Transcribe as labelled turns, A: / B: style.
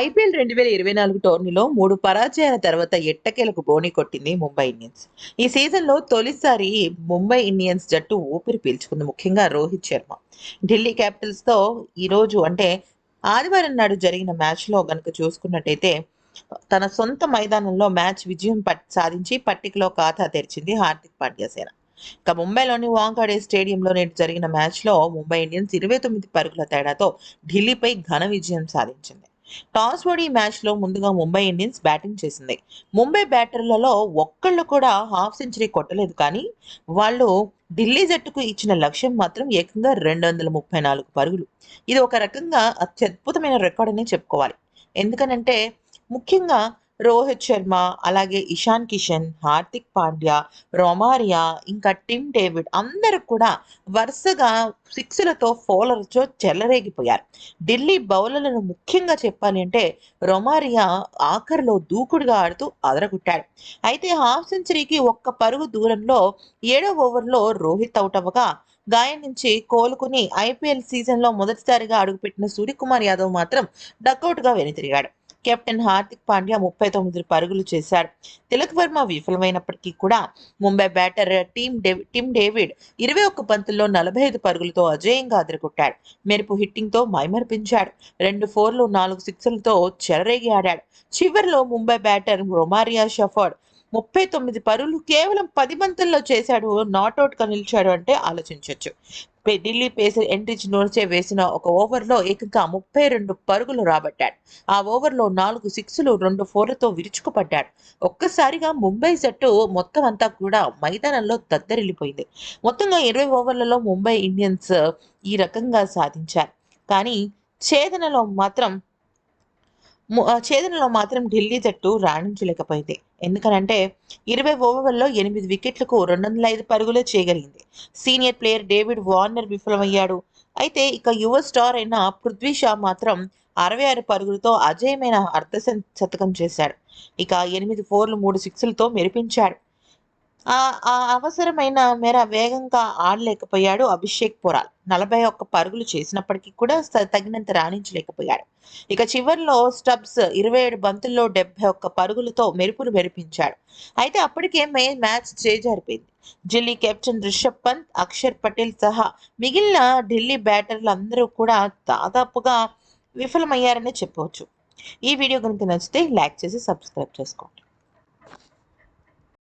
A: IPL రెండు వేల ఇరవై నాలుగు టోర్నీలో మూడు పరాజయాల తర్వాత ఎట్టకేలకు బోని కొట్టింది ముంబై ఇండియన్స్. ఈ సీజన్లో తొలిసారి ముంబై ఇండియన్స్ జట్టు ఊపిరి పీల్చుకుంది ముఖ్యంగా రోహిత్ శర్మ. ఢిల్లీ క్యాపిటల్స్తో ఈరోజు అంటే ఆదివారం నాడు జరిగిన మ్యాచ్లో కనుక చూసుకున్నట్టయితే తన సొంత మైదానంలో మ్యాచ్ విజయం పట్ సాధించి పట్టికలో ఖాతా తెరిచింది హార్దిక్ పాండ్యా సేన. ఇక ముంబైలోని వాంకాడే స్టేడియంలో నేటి జరిగిన మ్యాచ్లో ముంబై ఇండియన్స్ ఇరవై తొమ్మిది పరుగుల తేడాతో ఢిల్లీపై ఘన విజయం సాధించింది. టాస్ ఓడి మ్యాచ్లో ముందుగా ముంబై ఇండియన్స్ బ్యాటింగ్ చేసింది. ముంబై బ్యాటర్లలో ఒక్కళ్ళు కూడా హాఫ్ సెంచరీ కొట్టలేదు కానీ వాళ్ళు ఢిల్లీ జట్టుకు ఇచ్చిన లక్ష్యం మాత్రం ఏకంగా రెండు వందల ముప్పై నాలుగు పరుగులు. ఇది ఒక రకంగా అత్యద్భుతమైన రికార్డ్ అనే చెప్పుకోవాలి. ఎందుకనంటే ముఖ్యంగా రోహిత్ శర్మ అలాగే ఇషాన్ కిషన్ హార్దిక్ పాండ్యా రొమారియా ఇంకా టిమ్ డేవిడ్ అందరూ కూడా వరుసగా సిక్స్లతో ఫోలర్తో చెలరేగిపోయారు. ఢిల్లీ బౌలర్లను ముఖ్యంగా చెప్పాలి అంటే రొమారియా ఆఖరిలో దూకుడుగా ఆడుతూ అదరగొట్టాడు. అయితే హాఫ్ సెంచరీకి ఒక్క పరుగు దూరంలో ఏడో ఓవర్లో రోహిత్ అవుట్ అవ్వగా గాయం నుంచి కోలుకుని ఐపీఎల్ సీజన్లో మొదటిసారిగా అడుగుపెట్టిన సూర్యకుమార్ యాదవ్ మాత్రం డకౌట్గా వెనుతిరిగాడు. కెప్టెన్ హార్దిక్ పాండ్యా ముప్పై తొమ్మిది పరుగులు చేశాడు. తిలక్ వర్మ విఫలమైనప్పటికీ కూడా ముంబై బ్యాటర్ టీమ్ డేవి టిమ్ డేవిడ్ ఇరవై ఒక్క పంతుల్లో నలభై ఐదు పరుగులతో అజేయంగా అదరగొట్టాడు. మెరుపు హిట్టింగ్తో మైమర్పించాడు. రెండు ఫోర్లు నాలుగు సిక్స్లతో చెలరేగి ఆడాడు. చివరిలో ముంబై బ్యాటర్ రొమారియా షఫర్డ్ ముప్పై తొమ్మిది పరుగులు కేవలం పది బంతుల్లో చేశాడు నాట్అవుట్గా నిలిచాడు అంటే ఆలోచించవచ్చు ఢిల్లీ పేసర్ ఎంట్రిచ్ నోర్చే వేసిన ఒక ఓవర్లో ఏకంగా ముప్పై రెండు పరుగులు రాబట్టాడు. ఆ ఓవర్లో నాలుగు సిక్స్లు రెండు ఫోర్లతో విరుచుకుపడ్డాడు. ఒక్కసారిగా ముంబై జట్టు మొత్తం అంతా కూడా మైదానంలో దద్దరిల్లిపోయింది. మొత్తంగా ఇరవై ఓవర్లలో ముంబై ఇండియన్స్ ఈ రకంగా సాధించారు. కానీ ఛేదనలో మాత్రం ఛేదనలో మాత్రం ఢిల్లీ జట్టు రాణించలేకపోయింది. ఎందుకనంటే ఇరవై ఓవర్లలో ఎనిమిది వికెట్లకు రెండు వందల ఐదు పరుగులే చేయగలిగింది సీనియర్ ప్లేయర్ డేవిడ్ వార్నర్ విఫలమయ్యాడు. అయితే ఇక యువ స్టార్ అయిన పృథ్వీ షా మాత్రం అరవై ఆరు పరుగులతో అజయమైన అర్ధ శతకం చేశాడు. ఇక ఎనిమిది ఫోర్లు మూడు సిక్స్లతో మెరిపించాడు. ఆ అవసరమైన మేర వేగంగా ఆడలేకపోయాడు అభిషేక్ పొరాల్. నలభై ఒక్క పరుగులు చేసినప్పటికీ కూడా తగినంత రాణించలేకపోయాడు. ఇక చివర్లో స్టబ్స్ ఇరవై ఏడు బంతుల్లో డెబ్బై ఒక్క పరుగులతో మెరుపులు మెరిపించాడు. అయితే అప్పటికే మే మ్యాచ్ చేజారిపోయింది. ఢిల్లీ కెప్టెన్ రిషబ్ పంత్ అక్షర్ పటేల్ సహా మిగిలిన ఢిల్లీ బ్యాటర్లు అందరూ కూడా దాదాపుగా విఫలమయ్యారనే చెప్పవచ్చు. ఈ వీడియో కనుక నచ్చితే లైక్ చేసి సబ్స్క్రైబ్ చేసుకోండి.